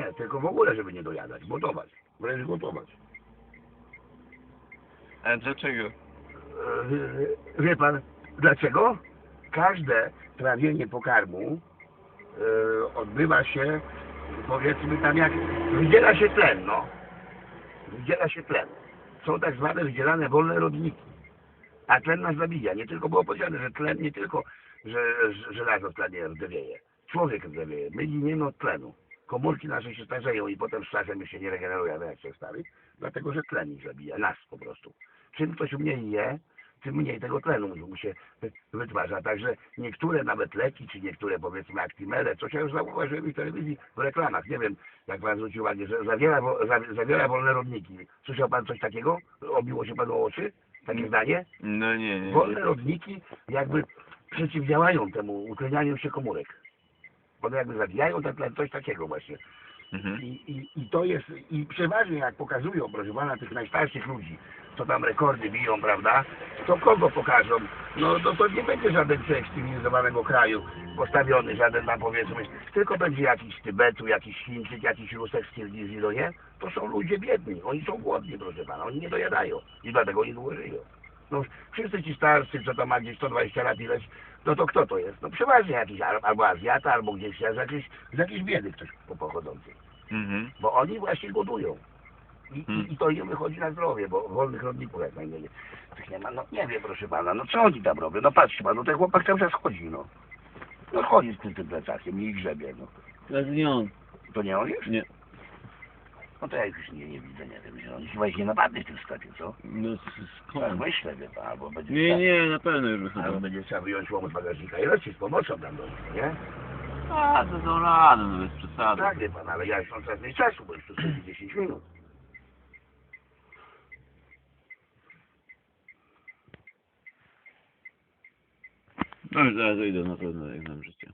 nie, tylko w ogóle, żeby nie dojadać, gotować, wręcz gotować. A dlaczego? Wie- Wie pan, dlaczego? Każde trawienie pokarmu e, odbywa się, powiedzmy tam jak, wydziela się tlen, no. Wydziela się tlen. Są tak zwane wydzielane wolne rodniki. A tlen nas zabija. Nie tylko było powiedziane, że tlen nie tylko, że że żelazo w tlenie rdewieje. Człowiek rdewieje. My giniemy od tlenu. Komórki nasze się starzeją i potem z czasem już się nie regenerujemy jak się stary, dlatego że tlen ich zabija. Nas po prostu. Czym ktoś mniej je, tym mniej tego tlenu mu się wy- wytwarza. Także niektóre nawet leki, czy niektóre powiedzmy aktimele, coś ja już zauważyłem w telewizji, w reklamach, nie wiem, jak pan zwrócił uwagę, że zawiera, zawiera wolne rodniki. Słyszał pan coś takiego? Obiło się panu o oczy? Takie zdanie? No nie, nie. Wolne rodniki jakby przeciwdziałają temu utlenianiu się komórek. One jakby zabijają ten tlen, coś takiego właśnie. Mhm. I, i, I to jest, i przeważnie jak pokazują, proszę pana, tych najstarszych ludzi, co tam rekordy biją, prawda, to kogo pokażą? No, no to nie będzie żaden człowiek z cywilizowanego kraju postawiony, żaden tam powiedzmy, tylko będzie jakiś z Tybetu, jakiś Chińczyk, jakiś Rusek z Kirgizji, no nie? To są ludzie biedni, oni są głodni, proszę pana, oni nie dojadają i dlatego oni długo żyją. No wszyscy ci starszy, co tam ma gdzieś 120 lat ileś, no to kto to jest? No przeważnie jakiś al- albo Azjata, albo gdzieś z jakiejś, z jakiejś biedy ktoś po- pochodzący Mhm. bo oni właśnie głodują. I, Hmm. i, I to im wychodzi na zdrowie, bo wolnych rodników jak najmniej. Tych nie ma, no nie wiem proszę pana, no co oni tam robią? No patrzcie pan, no ten chłopak cały czas chodzi, no. No chodzi z tym, tym plecakiem i grzebie, no. To jest nie on. To nie on już? Nie. No to ja ich już nie, nie widzę, nie wiem, że oni chyba ich nie napadli w tym sklepie, co? No Tak skąd? myślę, wie pan, albo będzie Nie, trzeba, nie, na pewno już Albo będzie trzeba wyjąć łom z bagażnika i lecieć z pomocą tam do nich, nie? A, to są rady, no bez przesady. Tak, wie pan, ale ja już mam coraz mniej czasu, bo już tu siedzi 10 minut. No już zaraz wyjdę na pewno, jak nam życie.